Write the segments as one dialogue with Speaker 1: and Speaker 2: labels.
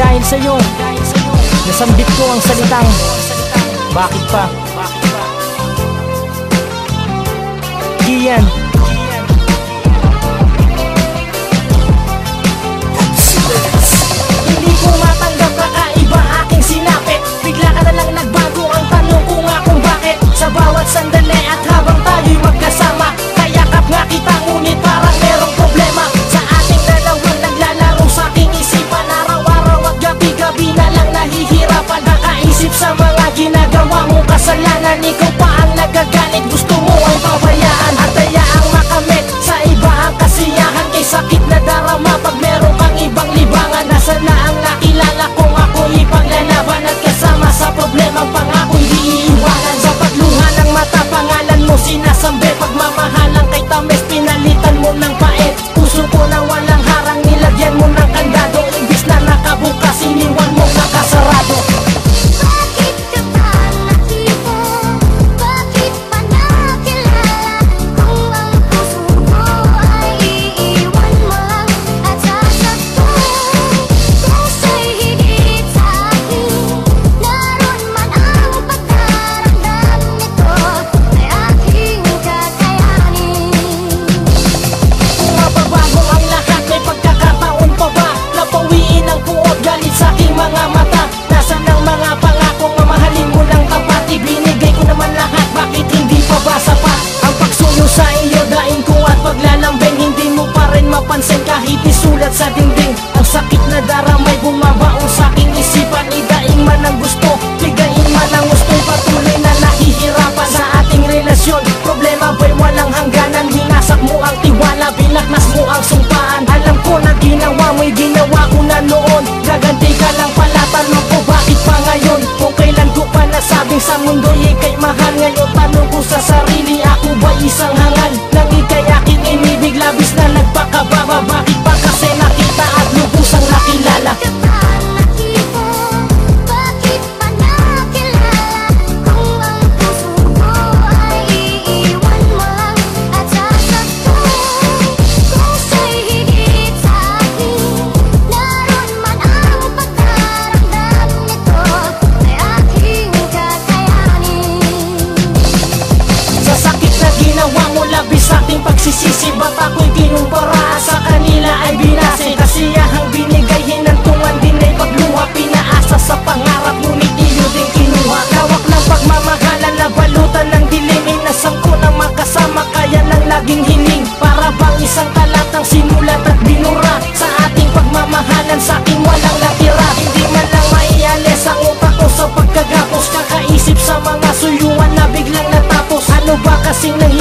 Speaker 1: dahil sa iyo Nasambit ko ang salitang Bakit pa? Kian
Speaker 2: kasalanan Ikaw pa ang nagagalit. Gusto Kahit isulat sa dingding Ang sakit na daramay bumabaon sa aking isipan. Igaing man ang gusto, ligain man ang gusto Patuloy na nahihirapan sa ating relasyon. Problema ba'y walang hangganan? Hinasak mo ang tiwala, binaknas mo ang sumpaan. Alam ko na ginawa mo'y ginawa ko na noon. Gaganti ka lang pala, tanong ko bakit pa ngayon? Kung kailan ko pa nasabing sa mundo ikay mahal Ngayon tanong ko sa sarili.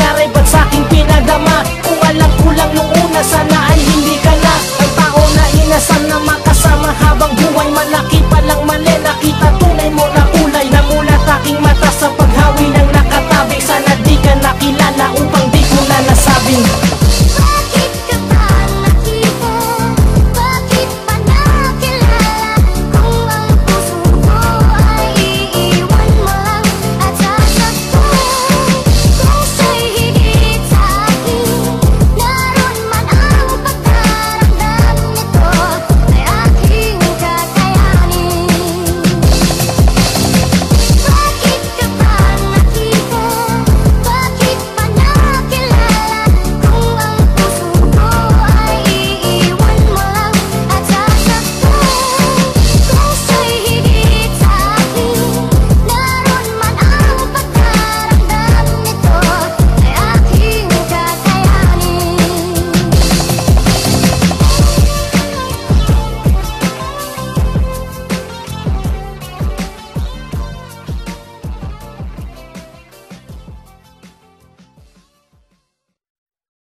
Speaker 2: nangyari ba't sa'king pinadama